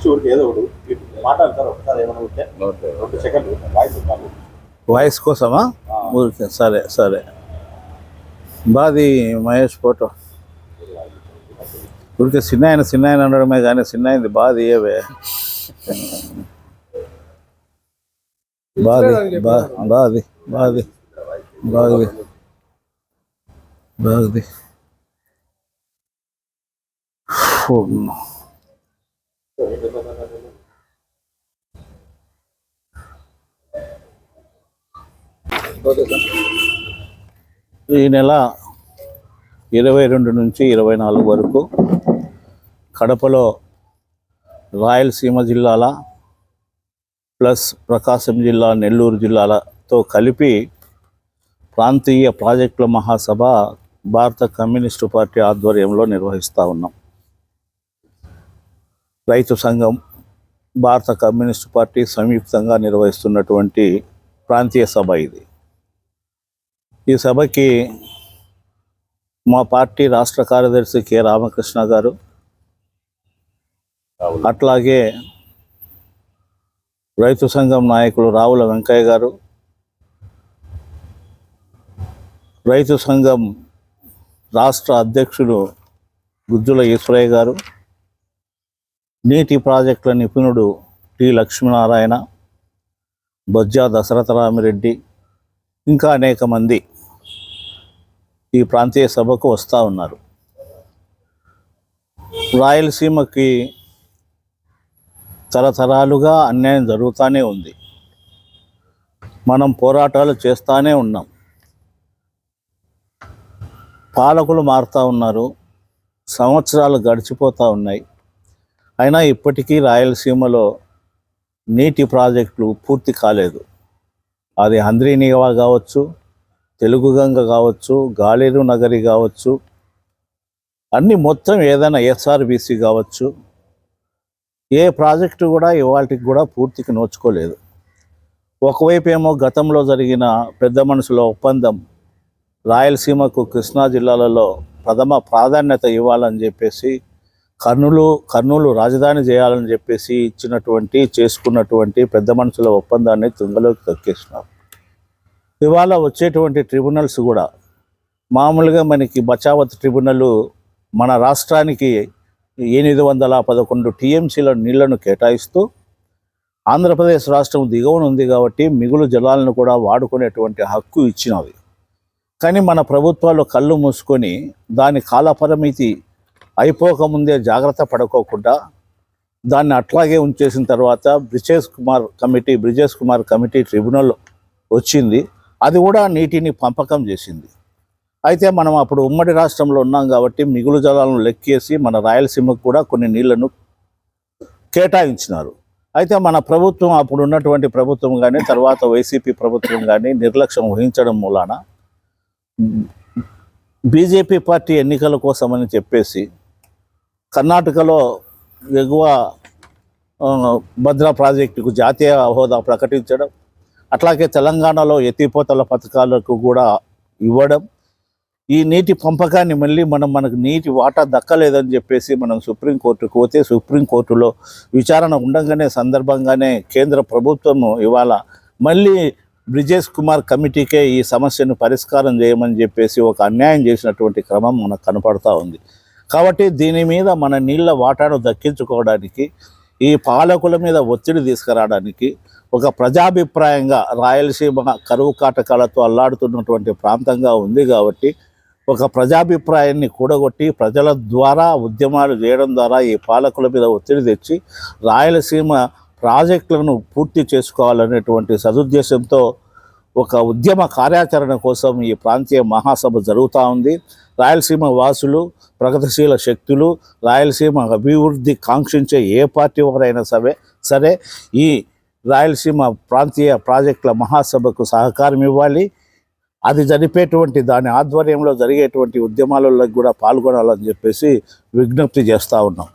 Just ఊరికి ఏదో ఒకటి మాట్లాడతారు ఒకసారి ఏమైనా ఉంటే రెండు సెకండ్లు వాయిస్ కాదు వాయిస్ కోసమా ఊరికే సరే సరే బాది మహేష్ ఫోటో ఊరికే చిన్న ఆయన చిన్న ఆయన అనడమే కానీ చిన్న అయింది బాది ఏవే బాది బా- బాది బాది బాది బాది ఫు. ఈ నెల ఇరవై రెండు నుంచి ఇరవై నాలుగు వరకు కడపలో రాయలసీమ జిల్లాల ప్లస్ ప్రకాశం జిల్లా నెల్లూరు జిల్లాలతో కలిపి ప్రాంతీయ ప్రాజెక్టుల మహాసభ భారత కమ్యూనిస్టు పార్టీ ఆధ్వర్యంలో నిర్వహిస్తూ ఉన్నాం. రైతు సంఘం భారత కమ్యూనిస్టు పార్టీ సంయుక్తంగా నిర్వహిస్తున్నటువంటి ప్రాంతీయ సభ ఇది. ఈ సభకి మా పార్టీ రాష్ట్ర కార్యదర్శి కె రామకృష్ణ గారు అట్లాగే రైతు సంఘం నాయకులు రావుల వెంకయ్య గారు రైతు సంఘం రాష్ట్ర అధ్యక్షుడు గుజ్జుల ఈశ్వరయ్య గారు నీటి ప్రాజెక్టుల నిపుణుడు టి లక్ష్మీనారాయణ బొజ్జా దశరథరామిరెడ్డి ఇంకా అనేక మంది ఈ ప్రాంతీయ సభకు వస్తూ ఉన్నారు. రాయలసీమకి తరతరాలుగా అన్యాయం జరుగుతూనే ఉంది. మనం పోరాటాలు చేస్తూనే ఉన్నాం. పాలకులు మారుతూ ఉన్నారు. సంవత్సరాలు గడిచిపోతూ ఉన్నాయి. అయినా ఇప్పటికీ రాయలసీమలో నీటి ప్రాజెక్టులు పూర్తి కాలేదు. అది హంద్రీనీవా కావచ్చు తెలుగు గంగ కావచ్చు గాలేరు నగరి కావచ్చు అన్ని మొత్తం ఏదైనా ఎస్ఆర్బిసి కావచ్చు ఏ ప్రాజెక్టు కూడా ఇవాళకి కూడా పూర్తికి నోచుకోలేదు. ఒకవైపు ఏమో గతంలో జరిగిన పెద్ద మనుషుల ఒప్పందం రాయలసీమకు కృష్ణా జిల్లాలలో ప్రథమ ప్రాధాన్యత ఇవ్వాలని చెప్పేసి కర్నూలు కర్నూలు రాజధాని చేయాలని చెప్పేసి ఇచ్చినటువంటి చేసుకున్నటువంటి పెద్ద మనుషుల ఒప్పందాన్ని తుంగలోకి తొక్కేసినారు. ఇవాళ వచ్చేటువంటి ట్రిబ్యునల్స్ కూడా మామూలుగా మనకి బచావత్ ట్రిబ్యునల్ మన రాష్ట్రానికి ఎనిమిది వందల పదకొండు టీఎంసీల నీళ్ళను కేటాయిస్తూ ఆంధ్రప్రదేశ్ రాష్ట్రం దిగువన ఉంది కాబట్టి మిగులు జలాలను కూడా వాడుకునేటువంటి హక్కు ఇచ్చినవి. కానీ మన ప్రభుత్వాలు కళ్ళు మూసుకొని దాని కాలపరిమితి అయిపోకముందే జాగ్రత్త పడుకోకుండా దాన్ని అట్లాగే ఉంచేసిన తర్వాత Brijesh Kumar committee Brijesh Kumar committee tribunal వచ్చింది. అది కూడా నీటిని పంపకం చేసింది. అయితే మనం అప్పుడు ఉమ్మడి రాష్ట్రంలో ఉన్నాం కాబట్టి మిగులు జలాలను లెక్కేసి మన రాయలసీమకు కూడా కొన్ని నీళ్ళను కేటాయించినారు. అయితే మన ప్రభుత్వం అప్పుడు ఉన్నటువంటి ప్రభుత్వం కానీ తర్వాత వైసీపీ ప్రభుత్వం కానీ నిర్లక్ష్యం వహించడం మూలాన బీజేపీ పార్టీ ఎన్నికల కోసమని చెప్పేసి కర్ణాటకలో ఎగువ భద్ర భద్రా ప్రాజెక్టుకు జాతీయ హోదా ప్రకటించడం అట్లాగే తెలంగాణలో ఎత్తిపోతల పథకాలకు కూడా ఇవ్వడం ఈ నీటి పంపకాన్ని మళ్ళీ మనం మనకు నీటి వాటా దక్కలేదని చెప్పేసి మనం సుప్రీంకోర్టుకు పోతే సుప్రీంకోర్టులో విచారణ ఉండగానే సందర్భంగానే కేంద్ర ప్రభుత్వము ఇవాళ మళ్ళీ బ్రిజేష్ కుమార్ కమిటీకే ఈ సమస్యను పరిష్కారం చేయమని చెప్పేసి ఒక అన్యాయం చేసినటువంటి క్రమం మనకు కనపడతా ఉంది. కాబట్టి దీని మీద మన నీళ్ళ వాటాను దక్కించుకోవడానికి ఈ పాలకుల మీద ఒత్తిడి తీసుకురావడానికి ఒక ప్రజాభిప్రాయంగా రాయలసీమ కరువు కాటకాలతో అల్లాడుతున్నటువంటి ప్రాంతంగా ఉంది కాబట్టి ఒక ప్రజాభిప్రాయాన్ని కూడగొట్టి ప్రజల ద్వారా ఉద్యమాలు చేయడం ద్వారా ఈ పాలకుల మీద ఒత్తిడి తెచ్చి రాయలసీమ ప్రాజెక్టులను పూర్తి చేసుకోవాలనేటువంటి సదుద్దేశంతో ఒక ఉద్యమ కార్యాచరణ కోసం ఈ ప్రాంతీయ మహాసభ జరుగుతూ ఉంది. రాయలసీమ వాసులు ప్రగతిశీల శక్తులు రాయలసీమ అభివృద్ధి కాంక్షించే ఏ పార్టీ వారైనా సరే సరే ఈ రాయలసీమ ప్రాంతీయ ప్రాజెక్టుల మహాసభకు సహకారం ఇవ్వాలి. అది జరిపేటువంటి దాని ఆధ్వర్యంలో జరిగేటువంటి ఉద్యమాలలో కూడా పాల్గొనాలని చెప్పేసి విజ్ఞప్తి చేస్తూ ఉన్నాం.